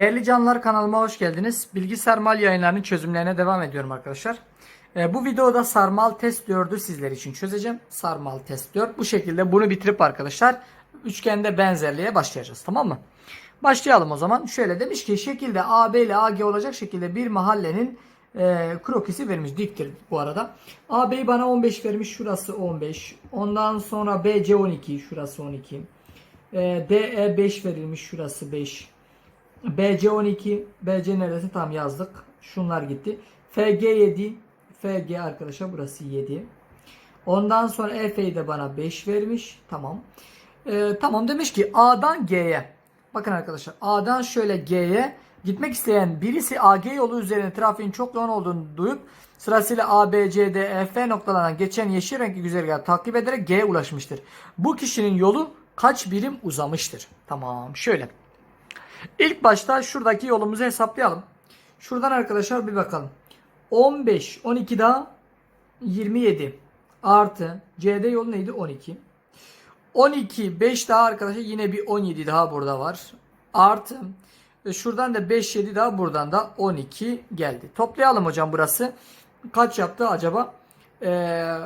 Değerli canlar kanalıma hoş geldiniz. Bilgi sarmal yayınlarının çözümlerine devam ediyorum arkadaşlar. Ee, bu videoda sarmal test 4'ü sizler için çözeceğim. Sarmal test 4. Bu şekilde bunu bitirip arkadaşlar üçgende benzerliğe başlayacağız. Tamam mı? Başlayalım o zaman. Şöyle demiş ki şekilde AB ile AG olacak şekilde bir mahallenin e, krokisi vermiş. Diktir bu arada. AB bana 15 vermiş. Şurası 15. Ondan sonra BC 12. Şurası 12. E, DE 5 verilmiş. Şurası 5. BC 12. BC neresi? Tam yazdık. Şunlar gitti. FG 7. FG arkadaşlar burası 7. Ondan sonra EF'yi de bana 5 vermiş. Tamam. Ee, tamam demiş ki A'dan G'ye. Bakın arkadaşlar A'dan şöyle G'ye gitmek isteyen birisi AG yolu üzerinde trafiğin çok yoğun olduğunu duyup sırasıyla A, B, C, D, E, F noktalarından geçen yeşil renkli güzergahı takip ederek G'ye ulaşmıştır. Bu kişinin yolu kaç birim uzamıştır? Tamam şöyle. İlk başta şuradaki yolumuzu hesaplayalım. Şuradan arkadaşlar bir bakalım. 15, 12 daha 27 artı C'de yol neydi? 12. 12, 5 daha arkadaşlar yine bir 17 daha burada var. Artı ve şuradan da 5, 7 daha buradan da 12 geldi. Toplayalım hocam burası. Kaç yaptı acaba? Ee,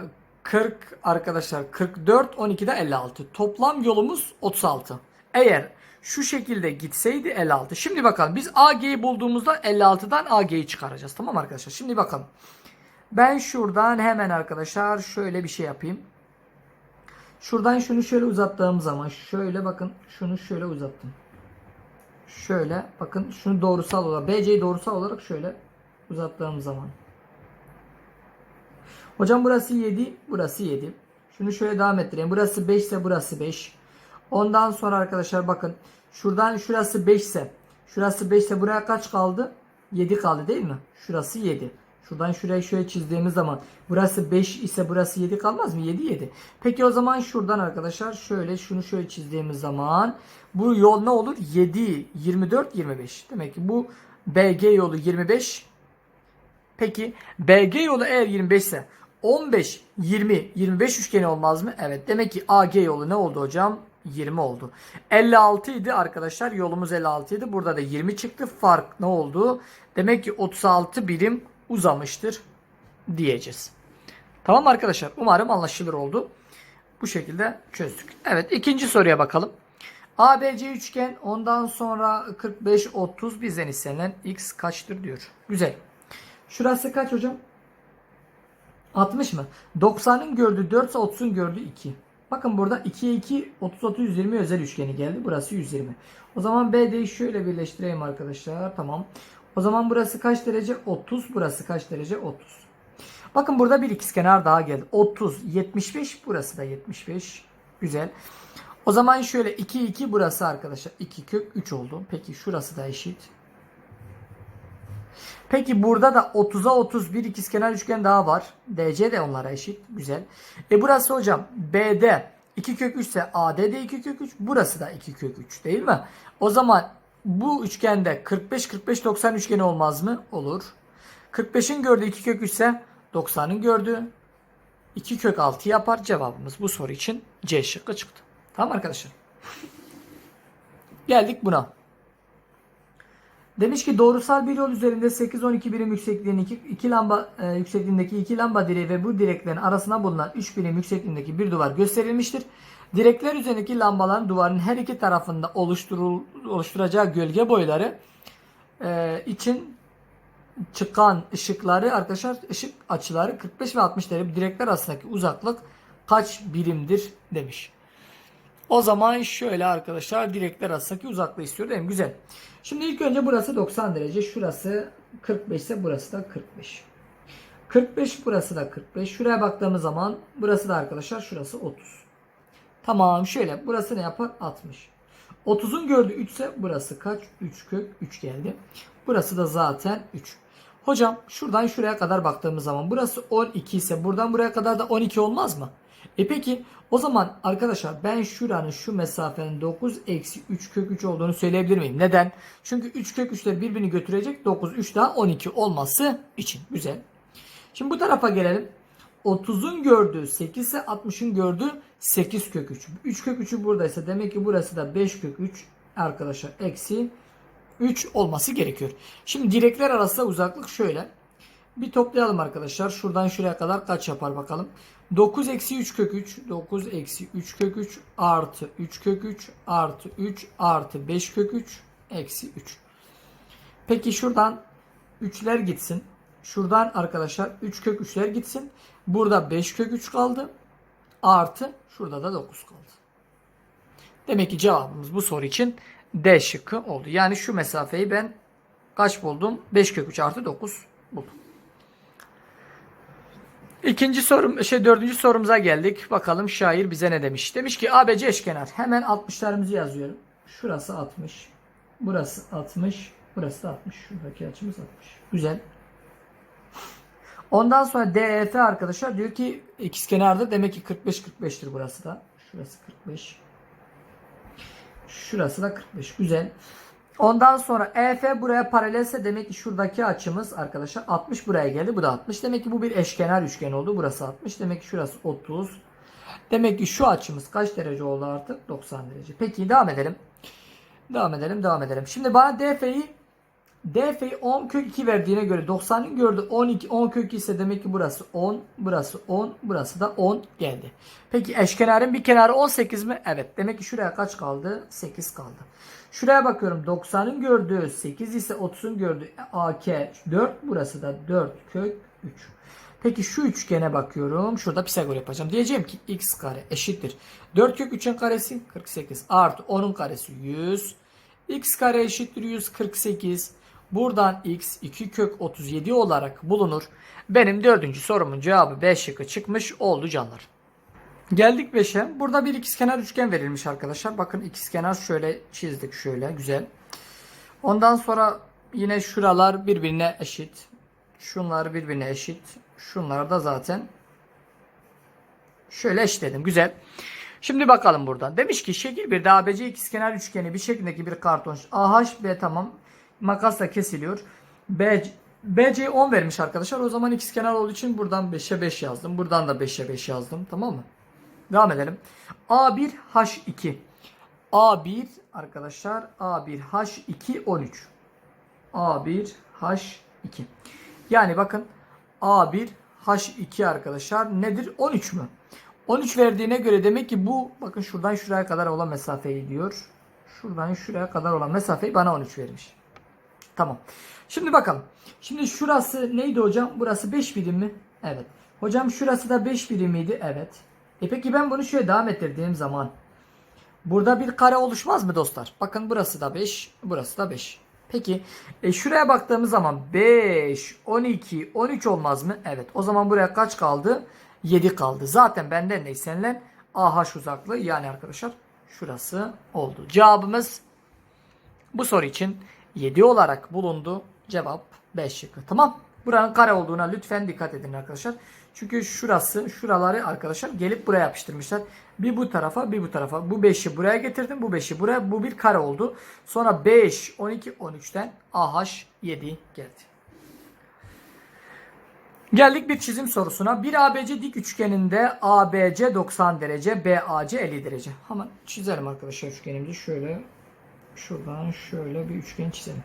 40 arkadaşlar 44, 12 de 56. Toplam yolumuz 36. Eğer şu şekilde gitseydi 56. Şimdi bakalım biz AG'yi bulduğumuzda 56'dan AG'yi çıkaracağız. Tamam arkadaşlar? Şimdi bakalım. Ben şuradan hemen arkadaşlar şöyle bir şey yapayım. Şuradan şunu şöyle uzattığım zaman şöyle bakın şunu şöyle uzattım. Şöyle bakın şunu doğrusal olarak BC'yi doğrusal olarak şöyle uzattığım zaman. Hocam burası 7, burası 7. Şunu şöyle devam ettireyim. Burası 5 ise burası 5. Ondan sonra arkadaşlar bakın şuradan şurası 5 ise şurası 5 ise buraya kaç kaldı? 7 kaldı değil mi? Şurası 7. Şuradan şuraya şöyle çizdiğimiz zaman burası 5 ise burası 7 kalmaz mı? 7 7. Peki o zaman şuradan arkadaşlar şöyle şunu şöyle çizdiğimiz zaman bu yol ne olur? 7 24 25. Demek ki bu BG yolu 25. Peki BG yolu eğer 25 ise 15 20 25 üçgeni olmaz mı? Evet. Demek ki AG yolu ne oldu hocam? 20 oldu. 56 idi arkadaşlar. Yolumuz 56 idi. Burada da 20 çıktı. Fark ne oldu? Demek ki 36 birim uzamıştır diyeceğiz. Tamam arkadaşlar. Umarım anlaşılır oldu. Bu şekilde çözdük. Evet ikinci soruya bakalım. ABC üçgen ondan sonra 45 30 bizden istenilen x kaçtır diyor. Güzel. Şurası kaç hocam? 60 mı? 90'ın gördüğü 4 ise 30'un gördüğü 2. Bakın burada 2'ye 2 30 30 120 özel üçgeni geldi. Burası 120. O zaman BD'yi şöyle birleştireyim arkadaşlar. Tamam. O zaman burası kaç derece? 30. Burası kaç derece? 30. Bakın burada bir ikizkenar daha geldi. 30 75 burası da 75. Güzel. O zaman şöyle 2 2 burası arkadaşlar 2 kök 3 oldu. Peki şurası da eşit. Peki burada da 30'a 30 bir ikizkenar üçgen daha var. DC de onlara eşit. Güzel. E burası hocam BD 2 kök 3 ise AD de 2 kök 3. Burası da 2 kök 3 değil mi? O zaman bu üçgende 45 45 90 üçgeni olmaz mı? Olur. 45'in gördüğü 2 kök 3 ise 90'ın gördüğü 2 kök 6 yapar. Cevabımız bu soru için C şıkkı çıktı. Tamam arkadaşlar. Geldik buna. Demiş ki doğrusal bir yol üzerinde 8-12 birim yüksekliğindeki iki lamba e, yüksekliğindeki iki lamba direği ve bu direklerin arasına bulunan 3 birim yüksekliğindeki bir duvar gösterilmiştir. Direkler üzerindeki lambaların duvarın her iki tarafında oluşturul, oluşturacağı gölge boyları e, için çıkan ışıkları arkadaşlar ışık açıları 45 ve 60 derece direkler arasındaki uzaklık kaç birimdir demiş. O zaman şöyle arkadaşlar direkler arasındaki uzaklığı istiyor değil mi? Güzel. Şimdi ilk önce burası 90 derece. Şurası 45 ise burası da 45. 45 burası da 45. Şuraya baktığımız zaman burası da arkadaşlar şurası 30. Tamam şöyle burası ne yapar? 60. 30'un gördüğü 3 ise burası kaç? 3 kök 3 geldi. Burası da zaten 3. Hocam şuradan şuraya kadar baktığımız zaman burası 12 ise buradan buraya kadar da 12 olmaz mı? E peki o zaman arkadaşlar ben şuranın şu mesafenin 9 eksi 3 kök 3 olduğunu söyleyebilir miyim? Neden? Çünkü 3 kök 3 de birbirini götürecek 9 3 daha 12 olması için. Güzel. Şimdi bu tarafa gelelim. 30'un gördüğü 8 ise 60'ın gördüğü 8 kök 3. 3 kök 3'ü buradaysa demek ki burası da 5 kök 3 arkadaşlar eksi 3 olması gerekiyor. Şimdi direkler arasında uzaklık şöyle. Bir toplayalım arkadaşlar. Şuradan şuraya kadar kaç yapar bakalım. 9 eksi 3 kök 3. 9 eksi 3 kök 3 artı 3 kök 3 artı 3 artı 5 kök 3 eksi 3. Peki şuradan 3'ler gitsin. Şuradan arkadaşlar 3 kök 3'ler gitsin. Burada 5 kök 3 kaldı. Artı şurada da 9 kaldı. Demek ki cevabımız bu soru için D şıkkı oldu. Yani şu mesafeyi ben kaç buldum? 5 kök 3 artı 9 buldum. İkinci sorum, şey dördüncü sorumuza geldik. Bakalım şair bize ne demiş? Demiş ki ABC eşkenar. Hemen 60'larımızı yazıyorum. Şurası 60. Burası 60. Burası da 60. Şuradaki açımız 60. Güzel. Ondan sonra DEF arkadaşlar diyor ki ikizkenarda demek ki 45 45'tir burası da. Şurası 45. Şurası da 45. Güzel. Ondan sonra EF buraya paralelse demek ki şuradaki açımız arkadaşlar 60 buraya geldi. Bu da 60. Demek ki bu bir eşkenar üçgen oldu. Burası 60. Demek ki şurası 30. Demek ki şu açımız kaç derece oldu artık? 90 derece. Peki devam edelim. Devam edelim, devam edelim. Şimdi bana DF'yi DF'yi 10 kök 2 verdiğine göre 90'ın gördü 12 10 kök 2 ise demek ki burası 10, burası 10, burası da 10 geldi. Peki eşkenarın bir kenarı 18 mi? Evet. Demek ki şuraya kaç kaldı? 8 kaldı. Şuraya bakıyorum 90'ın gördüğü 8 ise 30'un gördüğü AK 4 burası da 4 kök 3. Peki şu üçgene bakıyorum. Şurada Pisagor yapacağım. Diyeceğim ki x kare eşittir. 4 kök 3'ün karesi 48 artı 10'un karesi 100. x kare eşittir 148. Buradan x 2 kök 37 olarak bulunur. Benim dördüncü sorumun cevabı B şıkkı çıkmış oldu canlar. Geldik 5'e. Burada bir ikizkenar üçgen verilmiş arkadaşlar. Bakın ikizkenar şöyle çizdik şöyle güzel. Ondan sonra yine şuralar birbirine eşit. Şunlar birbirine eşit. Şunlar da zaten şöyle eşitledim. Güzel. Şimdi bakalım buradan. Demiş ki şekil bir ABC ikizkenar üçgeni bir şeklindeki bir karton. AHB tamam. Makasla kesiliyor. BC, BC 10 vermiş arkadaşlar. O zaman ikizkenar olduğu için buradan 5'e 5 yazdım. Buradan da 5'e 5 yazdım. Tamam mı? Devam edelim. A1 H2. A1 arkadaşlar A1 H2 13. A1 H2. Yani bakın A1 H2 arkadaşlar nedir? 13 mü? 13 verdiğine göre demek ki bu bakın şuradan şuraya kadar olan mesafeyi diyor. Şuradan şuraya kadar olan mesafeyi bana 13 vermiş. Tamam. Şimdi bakalım. Şimdi şurası neydi hocam? Burası 5 birim mi? Evet. Hocam şurası da 5 birim miydi? Evet. E peki ben bunu şöyle devam ettirdiğim zaman burada bir kare oluşmaz mı dostlar? Bakın burası da 5, burası da 5. Peki e şuraya baktığımız zaman 5, 12, 13 olmaz mı? Evet. O zaman buraya kaç kaldı? 7 kaldı. Zaten benden ne seninle AH uzaklığı yani arkadaşlar şurası oldu. Cevabımız bu soru için 7 olarak bulundu. Cevap 5 şıkkı. Tamam. Buranın kare olduğuna lütfen dikkat edin arkadaşlar. Çünkü şurası, şuraları arkadaşlar gelip buraya yapıştırmışlar. Bir bu tarafa, bir bu tarafa. Bu 5'i buraya getirdim. Bu 5'i buraya. Bu bir kare oldu. Sonra 5, 12, 13'ten AH 7 geldi. Geldik bir çizim sorusuna. Bir ABC dik üçgeninde ABC 90 derece, BAC 50 derece. Hemen çizelim arkadaşlar üçgenimizi. Şöyle şuradan şöyle bir üçgen çizelim.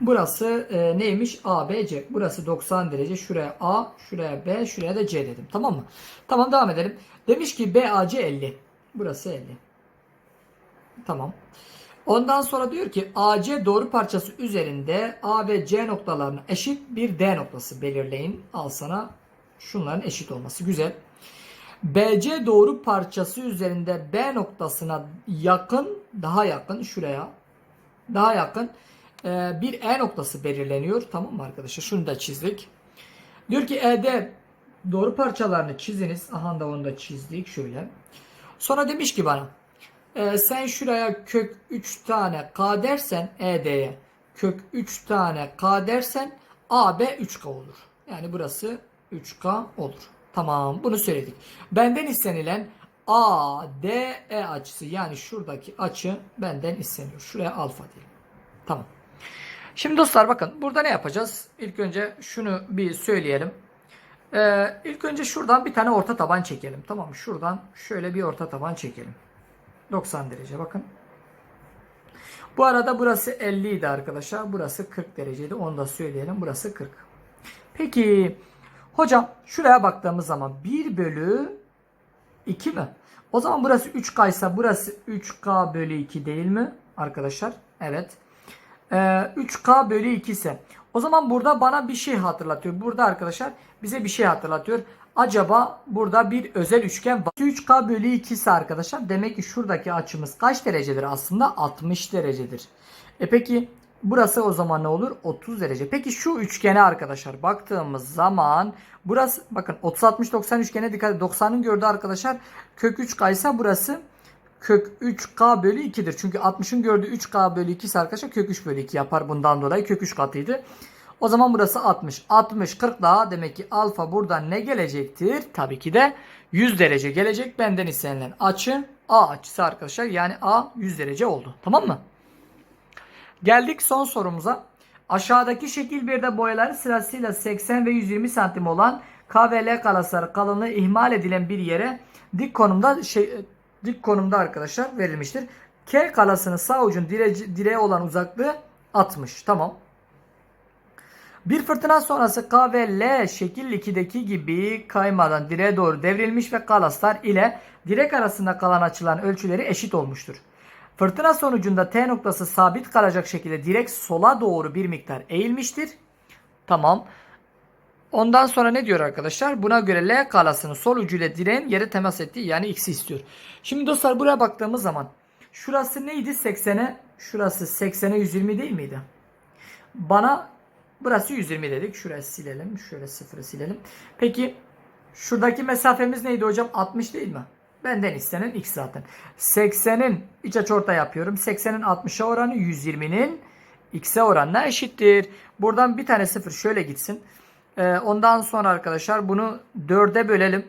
Burası e, neymiş? A, B, C. Burası 90 derece. Şuraya A, şuraya B, şuraya da C dedim. Tamam mı? Tamam devam edelim. Demiş ki BAC 50. Burası 50. Tamam. Ondan sonra diyor ki AC doğru parçası üzerinde A ve C noktalarına eşit bir D noktası belirleyin. Al sana şunların eşit olması. Güzel. BC doğru parçası üzerinde B noktasına yakın, daha yakın şuraya, daha yakın e, bir E noktası belirleniyor. Tamam mı arkadaşlar? Şunu da çizdik. Diyor ki ED doğru parçalarını çiziniz. Aha da onu da çizdik şöyle. Sonra demiş ki bana e, sen şuraya kök 3 tane K dersen ED'ye kök 3 tane K dersen AB 3K olur. Yani burası 3K olur. Tamam bunu söyledik. Benden istenilen ADE açısı yani şuradaki açı benden isteniyor. Şuraya alfa diyelim. Tamam. Şimdi dostlar bakın burada ne yapacağız? İlk önce şunu bir söyleyelim. Ee, ilk önce şuradan bir tane orta taban çekelim. Tamam? Şuradan şöyle bir orta taban çekelim. 90 derece bakın. Bu arada burası 50 idi arkadaşlar. Burası 40 dereceydi. Onu da söyleyelim. Burası 40. Peki hocam şuraya baktığımız zaman 1 bölü 2 mi? O zaman burası 3K ise burası 3K bölü 2 değil mi arkadaşlar? Evet. Ee, 3K bölü 2 ise o zaman burada bana bir şey hatırlatıyor. Burada arkadaşlar bize bir şey hatırlatıyor. Acaba burada bir özel üçgen var. 3K bölü 2 ise arkadaşlar demek ki şuradaki açımız kaç derecedir aslında? 60 derecedir. E peki burası o zaman ne olur? 30 derece. Peki şu üçgene arkadaşlar baktığımız zaman burası bakın 30 60 90 üçgene dikkat edin. 90'ın gördüğü arkadaşlar kök 3K ise burası kök 3K bölü 2'dir. Çünkü 60'ın gördüğü 3K bölü 2 ise arkadaşlar kök 3 bölü 2 yapar. Bundan dolayı kök 3 katıydı. O zaman burası 60. 60 40 daha demek ki alfa buradan ne gelecektir? Tabii ki de 100 derece gelecek. Benden istenilen açı A açısı arkadaşlar. Yani A 100 derece oldu. Tamam mı? Geldik son sorumuza. Aşağıdaki şekil 1'de boyaları sırasıyla 80 ve 120 santim olan K ve L kalasları kalınlığı ihmal edilen bir yere dik konumda şey dik konumda arkadaşlar verilmiştir. K kalasının sağ ucun dire, direğe olan uzaklığı 60. Tamam. Bir fırtına sonrası K ve L şekil 2'deki gibi kaymadan direğe doğru devrilmiş ve kalaslar ile direk arasında kalan açılan ölçüleri eşit olmuştur. Fırtına sonucunda T noktası sabit kalacak şekilde direkt sola doğru bir miktar eğilmiştir. Tamam. Ondan sonra ne diyor arkadaşlar? Buna göre L kalasının sol ucuyla direğin yere temas ettiği yani x'i istiyor. Şimdi dostlar buraya baktığımız zaman şurası neydi? 80'e şurası 80'e 120 değil miydi? Bana burası 120 dedik. Şurayı silelim. Şöyle sıfırı silelim. Peki şuradaki mesafemiz neydi hocam? 60 değil mi? Benden istenen x zaten. 80'in iç açı orta yapıyorum. 80'in 60'a oranı 120'nin x'e oranına eşittir. Buradan bir tane sıfır şöyle gitsin. Ee, ondan sonra arkadaşlar bunu 4'e bölelim.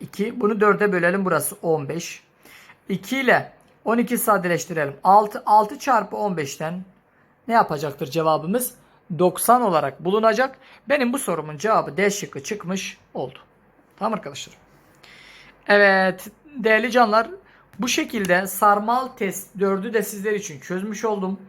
2. Bunu 4'e bölelim. Burası 15. 2 ile 12 sadeleştirelim. 6, 6 çarpı 15'ten ne yapacaktır cevabımız? 90 olarak bulunacak. Benim bu sorumun cevabı D şıkkı çıkmış oldu. Tamam arkadaşlar. Evet değerli canlar bu şekilde sarmal test 4'ü de sizler için çözmüş oldum.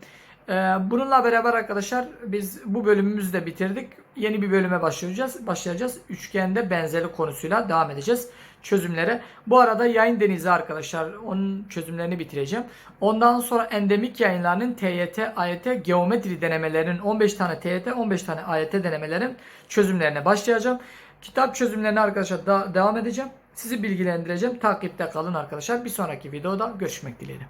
Ee, bununla beraber arkadaşlar biz bu bölümümüzü de bitirdik. Yeni bir bölüme başlayacağız. Başlayacağız. Üçgende benzeri konusuyla devam edeceğiz çözümlere. Bu arada yayın denizi arkadaşlar onun çözümlerini bitireceğim. Ondan sonra endemik yayınlarının TYT, AYT, geometri denemelerinin 15 tane TYT, 15 tane AYT denemelerin çözümlerine başlayacağım. Kitap çözümlerine arkadaşlar da devam edeceğim. Sizi bilgilendireceğim. Takipte kalın arkadaşlar. Bir sonraki videoda görüşmek dileğiyle.